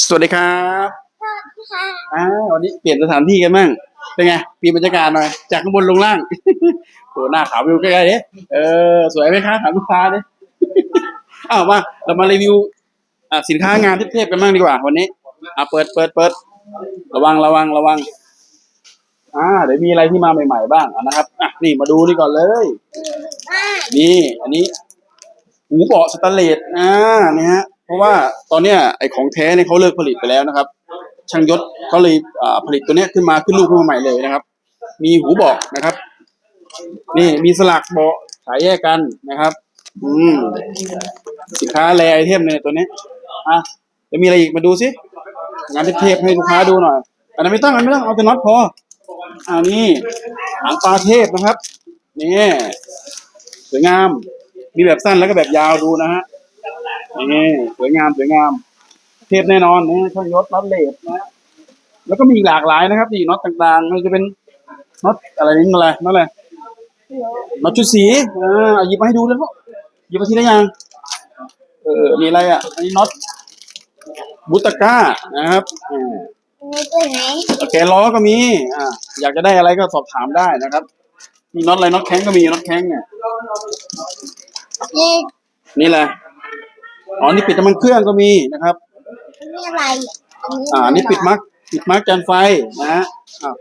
สวัสดีครับค่ะอ่าวันนี้เปลี่ยนสถานที่กันบ้างเป็นไงเปลี่ยนบรรยากาศหน่อย จากข้างบนลงล่างโหหน้าขาววิวใกล้ๆดิเออ สวยไหมครับถามลูกค้าดิอ้าวมาเรามารีวิวอ่าสินค้างานเทพๆกันบ้างดีกว่า วันนี้ อ่าเปิดเปิดเปิดระวังระวังระวัง อ่า เดี๋ยวมีอะไรที่มาใหม่ ๆ บ้างอะนะครับอะนี่มาดูนี่ก่อนเลยบ้านนี่ อันนี้หูเบาะสแตนเลสอ่าเนี่ยฮะ เพราะว่าตอนเนี้ยไอของแท้เนี่ยเขาเลิกผลิตไปแล้วนะครับ ช่างยศก็เลยอ่าผลิตตัวเนี้ยขึ้นมาขึ้นรูปขึ้นมาใหม่เลยนะครับ มีหูเบาะนะครับ นี่มีสลักเบาะขายแยกกันนะครับ อืมสินค้าแรไอเทมเนี่ยตัวนี้อะจะมีอะไรอีกมาดูสิงานเทพให้ลูกค้าดูหน่อยอันนั้นไม่ต้องอันไม่ต้องเอาแต่น็อตพออ่านี่หางปลาเทพนะครับนี่สวยงาม มีแบบสั้นแล้วก็แบบยาวดูนะฮะ นี่สวยงามสวยงาม เทพแน่นอนนี่ช่างยศน็อตเลสนะแล้วก็มีอีกหลากหลายนะครับนี่น็อตต่างๆมันจะเป็นน็อตอะไรนี่อะไรน็อตอะไรน็อตชุดสีอ่าเอาหยิบมาให้ดูแล้วหยิบมาทีละอย่างเออมีอะไรอะอันนี้น็อตบุตก้านะครับอ่ามีตัวไหนโอเคล้อก็มีอ่าอยากจะได้อะไรก็สอบถามได้นะครับมีน็อตอะไรน็อตแข้งก็มีน็อตแข้งเนี่ยนี่นี่แหละ อ๋อนี่ปิดน้ำมันเครื่องก็มีนะครับ นี่อะไรอ่า นี่ปิดมาร์กปิดมาร์กจานไฟนะฮะอ่า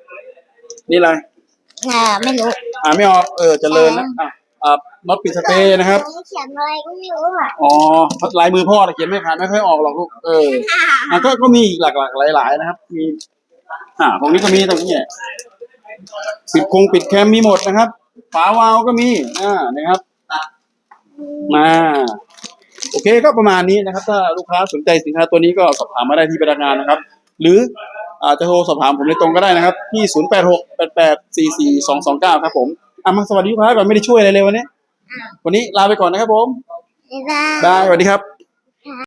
นี่อะไร อ่าไม่รู้อ่าไม่ออก เออเจริญนะอ่าอ่าน็อตปิดสเตย์นะครับ เขียนอะไรก็ไม่รู้อะอ๋อลายมือพ่อน่ะเขียนไม่ผ่านไม่ค่อยออกหรอกลูก เอออ่าก็ก็มีอีกหลากหลากหลาย ๆ นะครับ มี อ่าตรงนี้ก็มีตรงนี้เนี่ยปิดคงปิดแคมมีหมดนะครับ ฝาวาล์วก็มี อ่า นะครับมา โอเคก็ประมาณนี้นะครับ ถ้าลูกค้าสนใจสินค้าตัวนี้ก็สอบถามมาได้ที่พนักงานนะครับ หรืออาจจะโทรสอบถามผมในตรงก็ได้นะครับ ที่ 0 8 6 8 8 4 4 2 2 9 ครับผมอะมาสวัสดีลูกค้าก่อนไม่ได้ช่วยอะไรเลยวันนี้ วันนี้ลาไปก่อนนะครับผม บ๊ายบายได้สวัสดีครับ